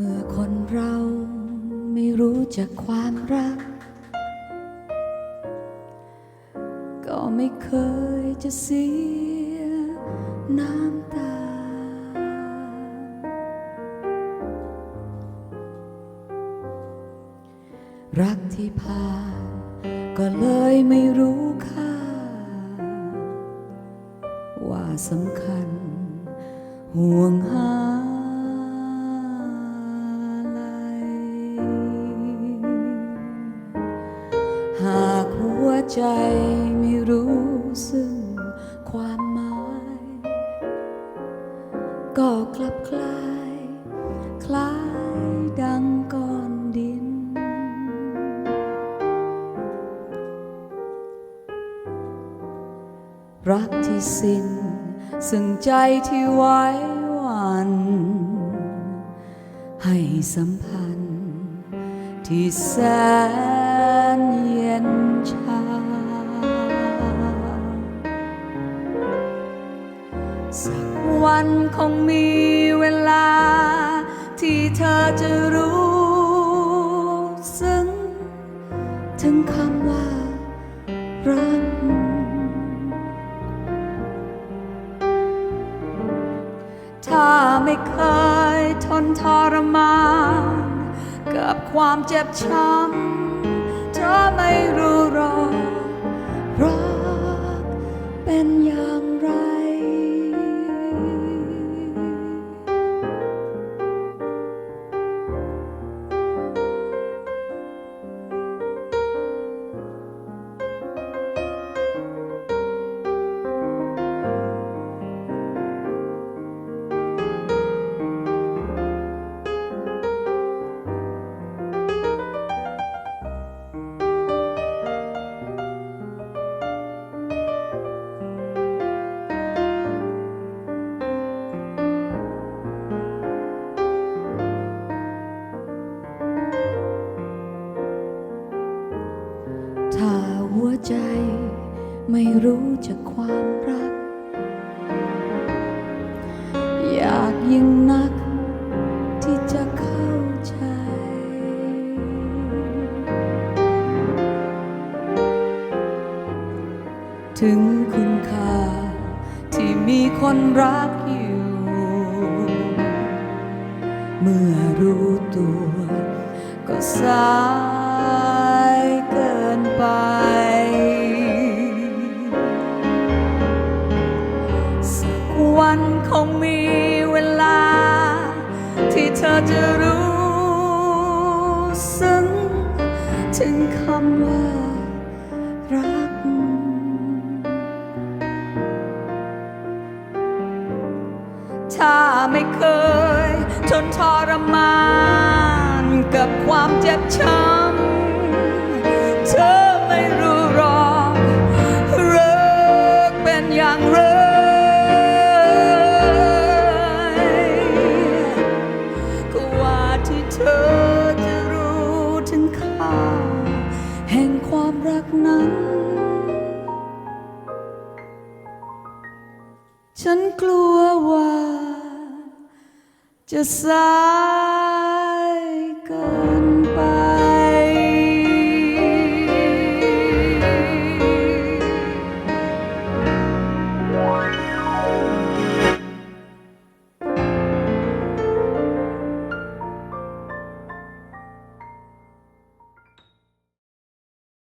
เมื่อคนเราไม่รู้จักความรัก ก็ไม่เคยจะเสียน้ำตา รักที่ผ่านก็เลยไม่รู้ค่า ว่าสำคัญห่วงหา ใจไม่รู้ซึ่งความหมาย ก็กลับคลาย คล้ายดังก้อนดิน รักที่สิ้นซึ่งใจที่ไว้วัน ให้สัมพันธ์ที่แสนย วันคงมีเวลา ที่เธอจะรู้ซึ้งถึงคำว่ารักถ้าไม่เคยทนทรมาน กับความเจ็บช้ำเธอไม่รู้หรอก วใจ ไม่รู้จักความรัก อยากยิ่งนักที่จะเข้าใจ ถึงคุณค่าที่มีคนรักอยู่ เมื่อรู้ตัวก็สายเกินไป เธอจะรู้ซึ้งถึงคำว่ารัก ถ้าไม่เคยทนทรมานกับความเจ็บช้ำเธอไม่รู้หรอกรักเป็นอย่างไร แห่งความรักนั้น ฉันกลัวว่าจะสาย